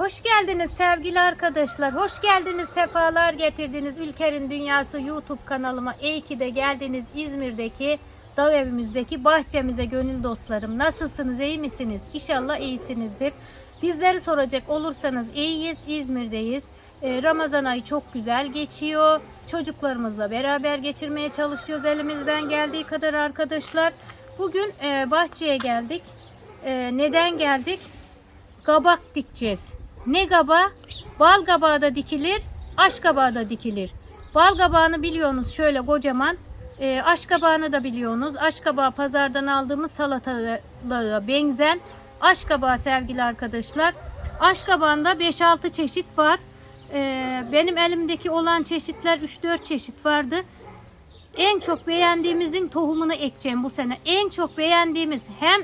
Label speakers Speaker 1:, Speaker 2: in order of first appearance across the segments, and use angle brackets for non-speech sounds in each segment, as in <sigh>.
Speaker 1: Hoş geldiniz sevgili arkadaşlar. Hoş geldiniz, sefalar getirdiniz. Ülkenin Dünyası YouTube kanalıma. İyi ki de geldiniz İzmir'deki dağ evimizdeki bahçemize gönül dostlarım. Nasılsınız, iyi misiniz? İnşallah iyisinizdir. Bizleri soracak olursanız iyiyiz, İzmir'deyiz. Ee, Ramazan ayı çok güzel geçiyor. Çocuklarımızla beraber geçirmeye çalışıyoruz elimizden geldiği kadar arkadaşlar. Bugün e, bahçeye geldik. E, neden geldik? kabak dikeceğiz. Ne kabağı? Bal kabağı da dikilir, aş kabağı da dikilir. Bal kabağını biliyorsunuz şöyle kocaman. E, aş kabağını da biliyorsunuz. Aş kabağı pazardan aldığımız salatalığa benzen aş kabağı sevgili arkadaşlar. Aş kabağında 5-6 çeşit var. E, benim elimdeki olan çeşitler 3-4 çeşit vardı. En çok beğendiğimizin tohumunu ekeceğim bu sene. En çok beğendiğimiz hem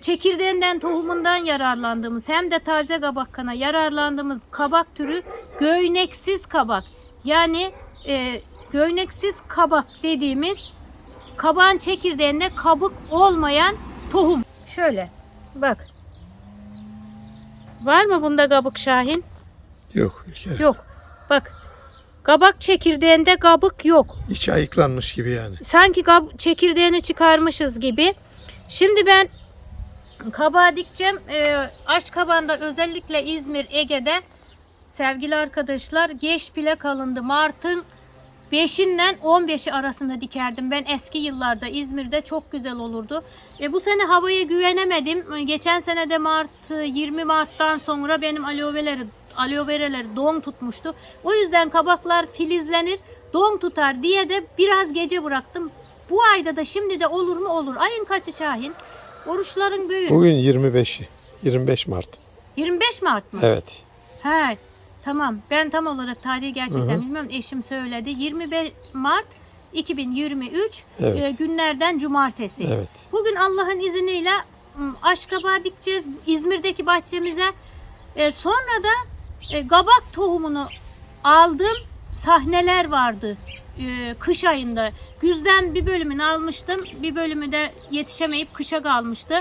Speaker 1: çekirdeğinden tohumundan yararlandığımız hem de taze kabakkana yararlandığımız kabak türü göyneksiz kabak. Yani e, göyneksiz kabak dediğimiz kabağın çekirdeğinde kabuk olmayan tohum. Şöyle bak. Var mı bunda kabuk Şahin?
Speaker 2: Yok Ülker.
Speaker 1: Yok. Bak. Kabak çekirdeğinde kabuk yok.
Speaker 2: İç ayıklanmış gibi yani.
Speaker 1: sanki kab- çekirdeğini çıkarmışız gibi. Şimdi ben kabağı dikeceğim. Ee, aş kabanda özellikle İzmir, Ege'de sevgili arkadaşlar geç bile kalındı. Mart'ın 5'inden 15'i arasında dikerdim. Ben eski yıllarda İzmir'de çok güzel olurdu. E, bu sene havaya güvenemedim. E, Geçen sene de Mart 20 Mart'tan sonra benim aloe veraları aloe veraları don tutmuştu. O yüzden kabaklar filizlenir, don tutar diye de biraz gece bıraktım. Bu ayda da şimdi de olur mu olur. Ayın kaçı Şahin? Oruçların büyüğü.
Speaker 2: Bugün 25'i. 25 Mart.
Speaker 1: 25 Mart mı?
Speaker 2: Evet.
Speaker 1: He, tamam. Ben tam olarak tarihi gerçekten
Speaker 2: Hı hı.
Speaker 1: bilmiyorum. Eşim söyledi. 25 Mart 2023
Speaker 2: Evet.
Speaker 1: e, günlerden cumartesi.
Speaker 2: Evet.
Speaker 1: Bugün Allah'ın izniyle m, aşkabağı dikeceğiz İzmir'deki bahçemize. E, sonra da e, kabak tohumunu aldım. Sahneler vardı e, kış ayında. Güzden bir bölümünü almıştım. Bir bölümü de yetişemeyip kışa kalmıştı.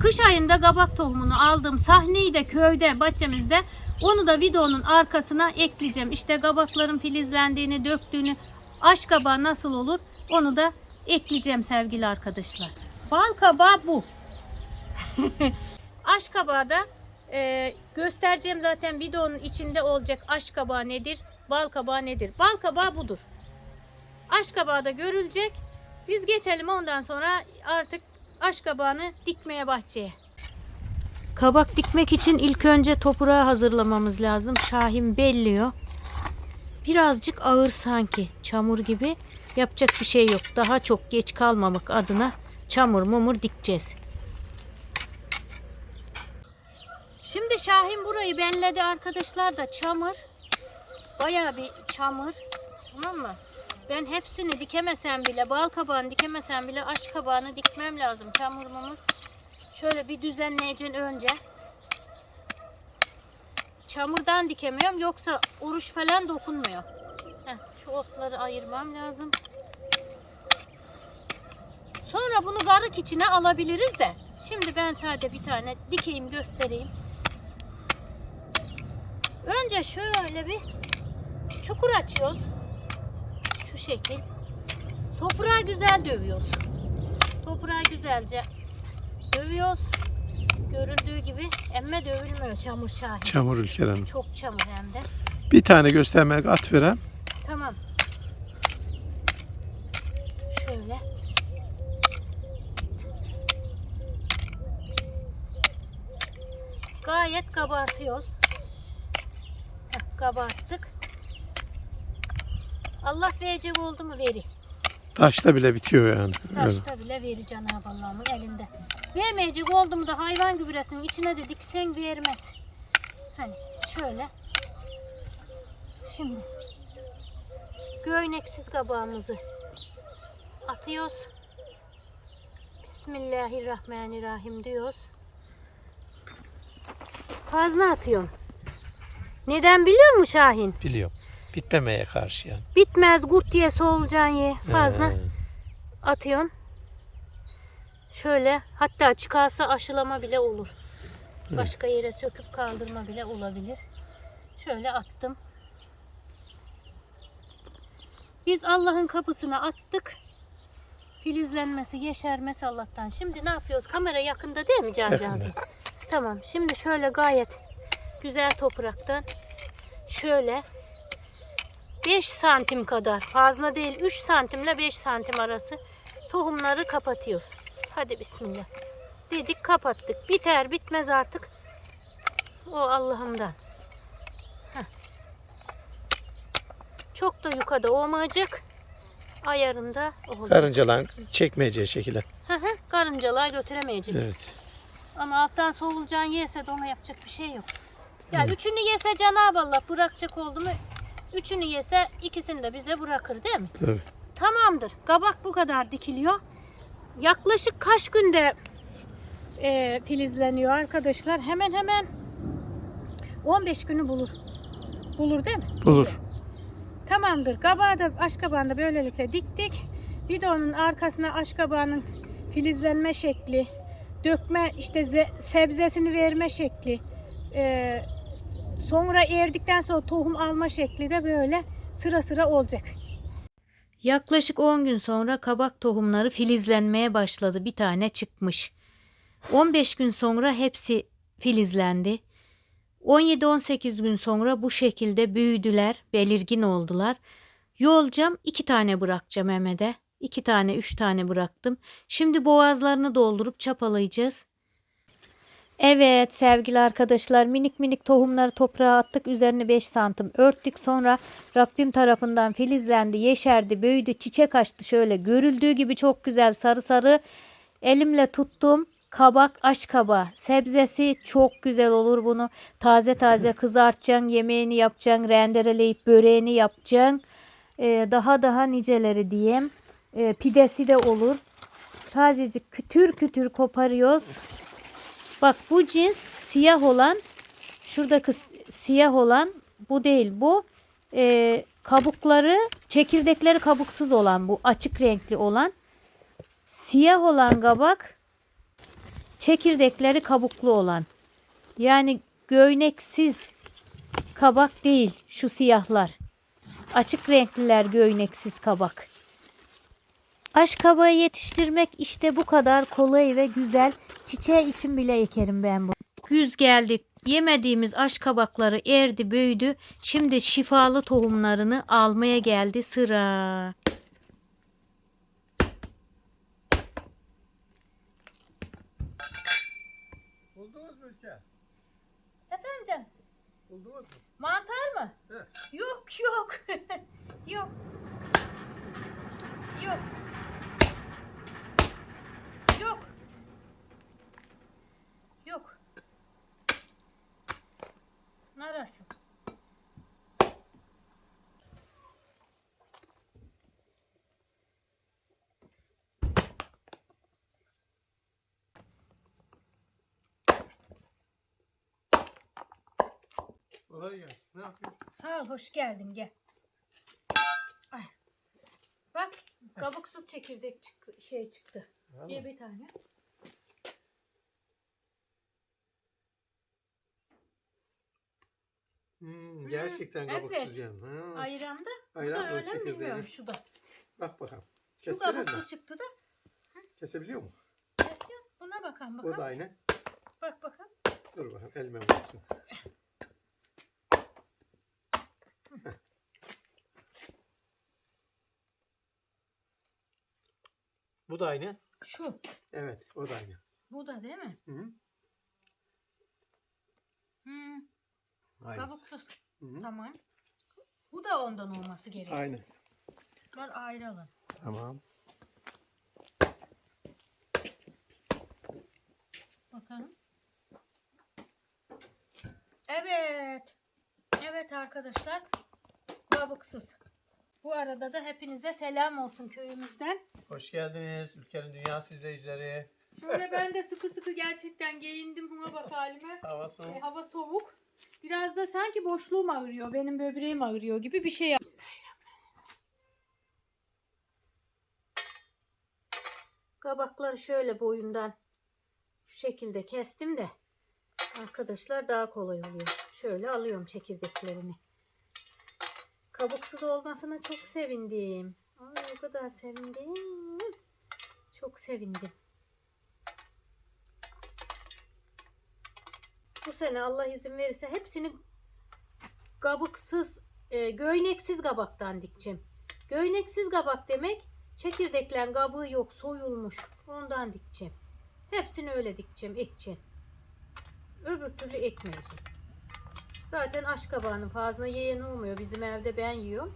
Speaker 1: Kış ayında kabak tohumunu aldım. Sahneyi de köyde, bahçemizde. Onu da videonun arkasına ekleyeceğim. İşte kabakların filizlendiğini, döktüğünü, aş kabağı nasıl olur onu da ekleyeceğim sevgili arkadaşlar. Bal kabağı bu. <laughs> aş kabağı da e, göstereceğim zaten videonun içinde olacak aş kabağı nedir, bal kabağı nedir. Bal kabağı budur. Aş kabağı da görülecek. Biz geçelim ondan sonra artık aş kabağını dikmeye bahçeye. Kabak dikmek için ilk önce toprağı hazırlamamız lazım. Şahin belliyor. Birazcık ağır sanki çamur gibi. Yapacak bir şey yok. Daha çok geç kalmamak adına çamur mumur dikeceğiz. Şimdi Şahin burayı belledi arkadaşlar da çamur. Bayağı bir çamur. Tamam mı? Ben hepsini dikemesem bile, bal kabağını dikemesem bile aş kabağını dikmem lazım. Çamur mumur. Şöyle bir düzenleyeceğim önce. Çamurdan dikemiyorum yoksa uruş falan dokunmuyor. Heh, şu otları ayırmam lazım. Sonra bunu garık içine alabiliriz de. Şimdi ben sadece bir tane dikeyim göstereyim. Önce şöyle bir çukur açıyoruz. Şu şekil. Toprağı güzel dövüyoruz. Toprağı güzelce dövüyoruz. Görüldüğü gibi emme dövülmüyor çamur şahin.
Speaker 2: Çamur Ülker Hanım.
Speaker 1: Çok çamur hem de.
Speaker 2: Bir tane göstermek at verem.
Speaker 1: Tamam. Şöyle. Gayet kabartıyoruz. Heh, kabarttık. Allah verecek oldu mu veri.
Speaker 2: Taşta bile bitiyor yani.
Speaker 1: Taşta bile veri Cenab-ı Allah'ın elinde. Vermeyecek oldu mu da hayvan gübresinin içine de diksen vermez. Hani şöyle. Şimdi göyneksiz kabağımızı atıyoruz. Bismillahirrahmanirrahim diyoruz. Fazla atıyorum. Neden biliyor musun Şahin?
Speaker 2: Biliyorum. Bitmemeye karşı yani.
Speaker 1: Bitmez kurt diye solucan ye. Fazla
Speaker 2: He.
Speaker 1: atıyorsun. Şöyle hatta çıkarsa aşılama bile olur. Başka yere söküp kaldırma bile olabilir. Şöyle attım. Biz Allah'ın kapısına attık. Filizlenmesi, yeşermesi Allah'tan. Şimdi ne yapıyoruz? Kamera yakında değil mi cancağızım? Tamam. Şimdi şöyle gayet güzel topraktan şöyle 5 santim kadar fazla değil 3 santimle 5 santim arası tohumları kapatıyoruz. Hadi bismillah. Dedik kapattık. Biter bitmez artık. O Allah'ımdan. Heh. Çok da yukarıda olmayacak. Ayarında olacak.
Speaker 2: Karıncalan çekmeyeceği şekilde.
Speaker 1: Karıncalığa götüremeyecek.
Speaker 2: Evet.
Speaker 1: Ama alttan solucan yese de ona yapacak bir şey yok. Ya üçünü yese Cenab-ı Allah bırakacak oldu mu? Üçünü yese ikisini de bize bırakır değil mi?
Speaker 2: Tabii.
Speaker 1: Tamamdır. Kabak bu kadar dikiliyor. Yaklaşık kaç günde e, filizleniyor arkadaşlar? Hemen hemen 15 günü bulur. Bulur değil mi?
Speaker 2: Bulur.
Speaker 1: Tamamdır. Kabağı da aşkabağını da böylelikle diktik. Bir de onun arkasına aşkabağının filizlenme şekli, dökme işte ze- sebzesini verme şekli, e, sonra erdikten sonra tohum alma şekli de böyle sıra sıra olacak. Yaklaşık 10 gün sonra kabak tohumları filizlenmeye başladı. Bir tane çıkmış. 15 gün sonra hepsi filizlendi. 17-18 gün sonra bu şekilde büyüdüler, belirgin oldular. Yolcam iki tane bırakacağım Mehmet'e. İki tane, üç tane bıraktım. Şimdi boğazlarını doldurup çapalayacağız. Evet sevgili arkadaşlar minik minik tohumları toprağa attık. Üzerine 5 santim örttük. Sonra Rabbim tarafından filizlendi, yeşerdi, büyüdü, çiçek açtı şöyle. Görüldüğü gibi çok güzel sarı sarı. Elimle tuttum. Kabak, aş kabağı. Sebzesi çok güzel olur bunu. Taze taze <laughs> kızartacaksın, yemeğini yapacaksın, rendeleyip böreğini yapacaksın. Ee, daha daha niceleri diyeyim. Ee, pidesi de olur. Tazecik kütür kütür koparıyoruz. Bak bu cins siyah olan şurada kız siyah olan bu değil. Bu e, kabukları çekirdekleri kabuksuz olan bu açık renkli olan. Siyah olan kabak çekirdekleri kabuklu olan. Yani göyneksiz kabak değil şu siyahlar. Açık renkliler göyneksiz kabak. Aş kabağı yetiştirmek işte bu kadar kolay ve güzel. Çiçeği için bile ekerim ben bu. Güz geldik. Yemediğimiz aş kabakları erdi, büyüdü. Şimdi şifalı tohumlarını almaya geldi sıra.
Speaker 2: Buldunuz mu ülke?
Speaker 1: Efendim canım,
Speaker 2: Buldunuz mu?
Speaker 1: mantar mı? Yok yok. <laughs> yok. Yok. Yok. Yok. Neresi?
Speaker 2: Kolay gelsin. Ne yapıyorsun?
Speaker 1: Sağ ol, hoş geldin gel. Ay. Bak, <laughs> kabuksuz çekirdek çıktı, şey çıktı. Ye bir tane.
Speaker 2: Hmm, gerçekten
Speaker 1: evet.
Speaker 2: kabuksuz yani. Ha. Ayran
Speaker 1: da
Speaker 2: da
Speaker 1: öyle mi
Speaker 2: çekirdeği.
Speaker 1: bilmiyorum şu da.
Speaker 2: Bak bakalım.
Speaker 1: Şu
Speaker 2: Kessene mi?
Speaker 1: kabuksuz çıktı da.
Speaker 2: Kesebiliyor mu?
Speaker 1: Kesiyor. Buna bakalım
Speaker 2: O
Speaker 1: bakalım.
Speaker 2: da aynı.
Speaker 1: Bak bakalım.
Speaker 2: Dur bakalım elime vursun. Bu da aynı.
Speaker 1: Şu.
Speaker 2: Evet, o da aynı.
Speaker 1: Bu da değil mi?
Speaker 2: Hı -hı.
Speaker 1: Hmm,
Speaker 2: Aynısı.
Speaker 1: kabuksuz.
Speaker 2: Hı -hı.
Speaker 1: Tamam. Bu da ondan olması gerekiyor.
Speaker 2: Aynı.
Speaker 1: Bunlar ayrı alın.
Speaker 2: Tamam.
Speaker 1: Bakalım. Evet. Evet arkadaşlar. Kabuksuz. Bu arada da hepinize selam olsun köyümüzden.
Speaker 2: Hoş geldiniz Ülkenin Dünya izleyicileri.
Speaker 1: Şöyle <laughs> ben de sıkı sıkı gerçekten giyindim. Buna bak halime.
Speaker 2: Hava
Speaker 1: E,
Speaker 2: soğuk.
Speaker 1: hava soğuk. Biraz da sanki boşluğum ağrıyor. Benim böbreğim ağrıyor gibi bir şey. Kabakları şöyle boyundan şu şekilde kestim de Arkadaşlar daha kolay oluyor. Şöyle alıyorum çekirdeklerini. Kabuksuz olmasına çok sevindim. Ay o kadar sevindim. Çok sevindim. Bu sene Allah izin verirse hepsini kabıksız, e, göyneksiz kabaktan dikeceğim. Göyneksiz kabak demek çekirdeklen kabuğu yok soyulmuş. Ondan dikeceğim. Hepsini öyle dikeceğim, ekeceğim. Öbür türlü ekmeyeceğim. Zaten aş kabağının fazla yiyen olmuyor. Bizim evde ben yiyorum.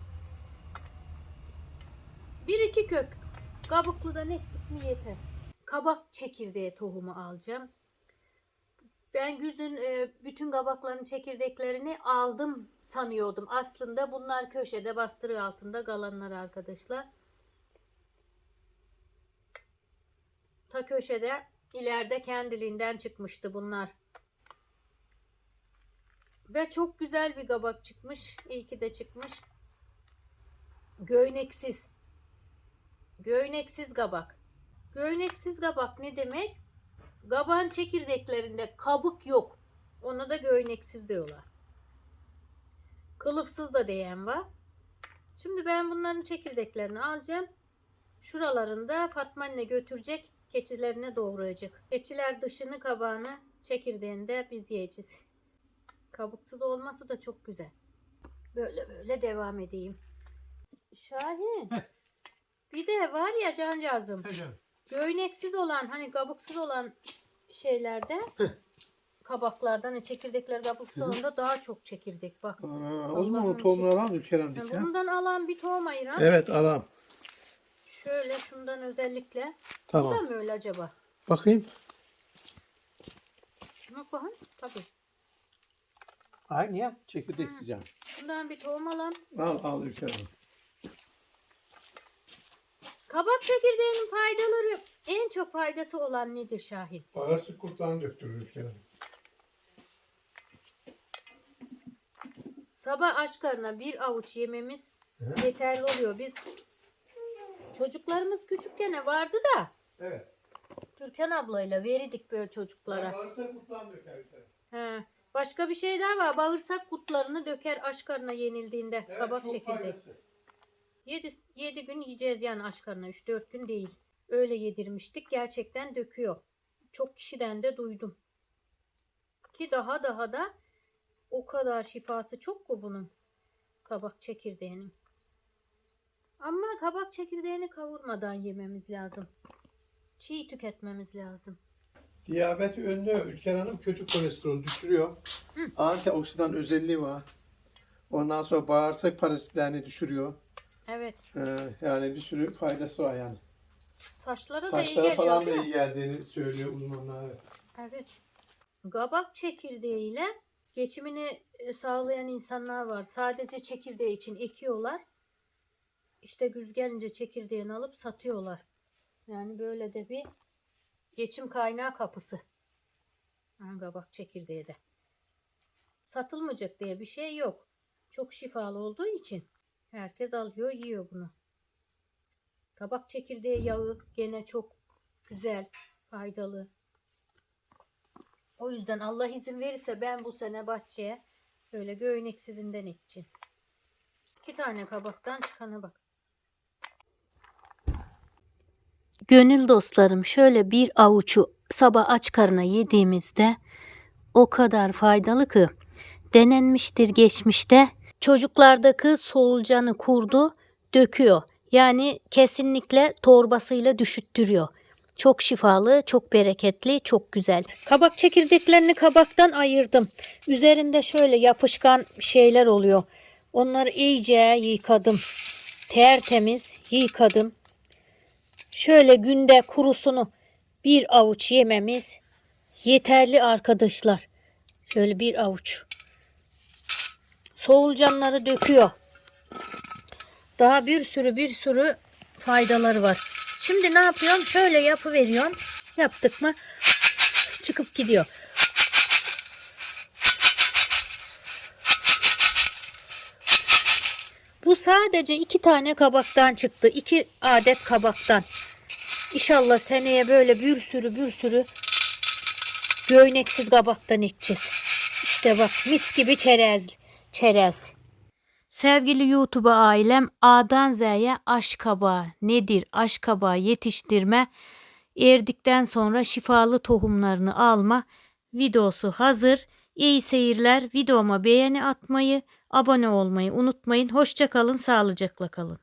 Speaker 1: Bir iki kök kabukludan ektik mi yeter. Kabak çekirdeği tohumu alacağım. Ben güzün e, bütün kabakların çekirdeklerini aldım sanıyordum. Aslında bunlar köşede bastırı altında kalanlar arkadaşlar. Ta köşede ileride kendiliğinden çıkmıştı bunlar. Ve çok güzel bir kabak çıkmış. İyi ki de çıkmış. Göyneksiz. Göyneksiz kabak. Göyneksiz kabak ne demek? Kabağın çekirdeklerinde kabuk yok. Ona da göyneksiz diyorlar. Kılıfsız da diyen var. Şimdi ben bunların çekirdeklerini alacağım. Şuralarında Fatma anne götürecek. Keçilerine doğrayacak. Keçiler dışını kabağını çekirdeğini de biz yiyeceğiz. Kabuksuz olması da çok güzel. Böyle böyle devam edeyim. Şahin. Bir de var ya cancağızım.
Speaker 2: Hocam.
Speaker 1: Göyneksiz olan hani kabuksuz olan şeylerde kabaklardan hani çekirdekler kabuksuz olanda daha çok çekirdek bak.
Speaker 2: Aa, o zaman o tohumları al Ülker
Speaker 1: Yani
Speaker 2: Hanım
Speaker 1: bundan alan bir tohum ayıran.
Speaker 2: Evet alam.
Speaker 1: Şöyle şundan özellikle. Bu da
Speaker 2: Tamam.
Speaker 1: mı öyle acaba?
Speaker 2: Bakayım.
Speaker 1: Şuna bakın. Tabii.
Speaker 2: Aynı ya. Çekirdeksiz yani.
Speaker 1: Bundan bir tohum alalım.
Speaker 2: Al al Ülker.
Speaker 1: Kabak çekirdeğinin faydaları en çok faydası olan nedir Şahin?
Speaker 2: Bağırsak kurtlarını döktürür Ülker Hanım.
Speaker 1: Sabah aç karnına bir avuç yememiz
Speaker 2: Hı.
Speaker 1: yeterli oluyor. Biz çocuklarımız küçükken vardı da
Speaker 2: Evet.
Speaker 1: Türkan ablayla verirdik böyle çocuklara.
Speaker 2: Bağırsak kurtlarını döker Ülker Hanım.
Speaker 1: He. Başka bir şey daha var. Bağırsak kutlarını döker aç karnına yenildiğinde
Speaker 2: Evet,
Speaker 1: kabak
Speaker 2: faydası.
Speaker 1: 7, 7 gün yiyeceğiz yani aç karnına 3-4 gün değil. Öyle yedirmiştik. Gerçekten döküyor. Çok kişiden de duydum. Ki daha daha da o kadar şifası çok mu bunun? Kabak çekirdeğinin. Ama kabak çekirdeğini kavurmadan yememiz lazım. Çiğ tüketmemiz lazım.
Speaker 2: Diyabeti önlüyor Ülker Hanım. Kötü kolesterol düşürüyor. Antioksidan özelliği var. Ondan sonra bağırsak parazitlerini düşürüyor.
Speaker 1: Evet.
Speaker 2: Ee, yani bir sürü faydası var yani.
Speaker 1: Saçlara, da iyi
Speaker 2: Saçlara
Speaker 1: geliyor.
Speaker 2: falan da
Speaker 1: değil mi?
Speaker 2: iyi geldiğini söylüyor uzmanlar. Evet.
Speaker 1: Evet. Kabak çekirdeğiyle geçimini e, sağlayan insanlar var. Sadece çekirdeği için ekiyorlar. İşte güz gelince çekirdeğini alıp satıyorlar. Yani böyle de bir geçim kaynağı kapısı. Ha, kabak çekirdeği de. Satılmayacak diye bir şey yok. Çok şifalı olduğu için herkes alıyor yiyor bunu. Kabak çekirdeği yağı gene çok güzel, faydalı. O yüzden Allah izin verirse ben bu sene bahçeye böyle göyneksizinden ekeceğim. İki tane kabaktan çıkana bak. Gönül dostlarım şöyle bir avuçu sabah aç karına yediğimizde o kadar faydalı ki denenmiştir geçmişte çocuklardaki solucanı kurdu döküyor. Yani kesinlikle torbasıyla düşüttürüyor. Çok şifalı, çok bereketli, çok güzel. Kabak çekirdeklerini kabaktan ayırdım. Üzerinde şöyle yapışkan şeyler oluyor. Onları iyice yıkadım. Tertemiz yıkadım. Şöyle günde kurusunu bir avuç yememiz yeterli arkadaşlar. Şöyle bir avuç. Soğulcanları döküyor. Daha bir sürü bir sürü faydaları var. Şimdi ne yapıyorum? Şöyle yapı veriyorum. Yaptık mı çıkıp gidiyor. Bu sadece iki tane kabaktan çıktı. İki adet kabaktan. İnşallah seneye böyle bir sürü bir sürü Göğneksiz kabaktan ekeceğiz. İşte bak mis gibi çerez. Çerez. Sevgili YouTube ailem A'dan Z'ye aş kabağı nedir? Aş kabağı yetiştirme, erdikten sonra şifalı tohumlarını alma videosu hazır. İyi seyirler. Videoma beğeni atmayı, abone olmayı unutmayın. Hoşça kalın, sağlıcakla kalın.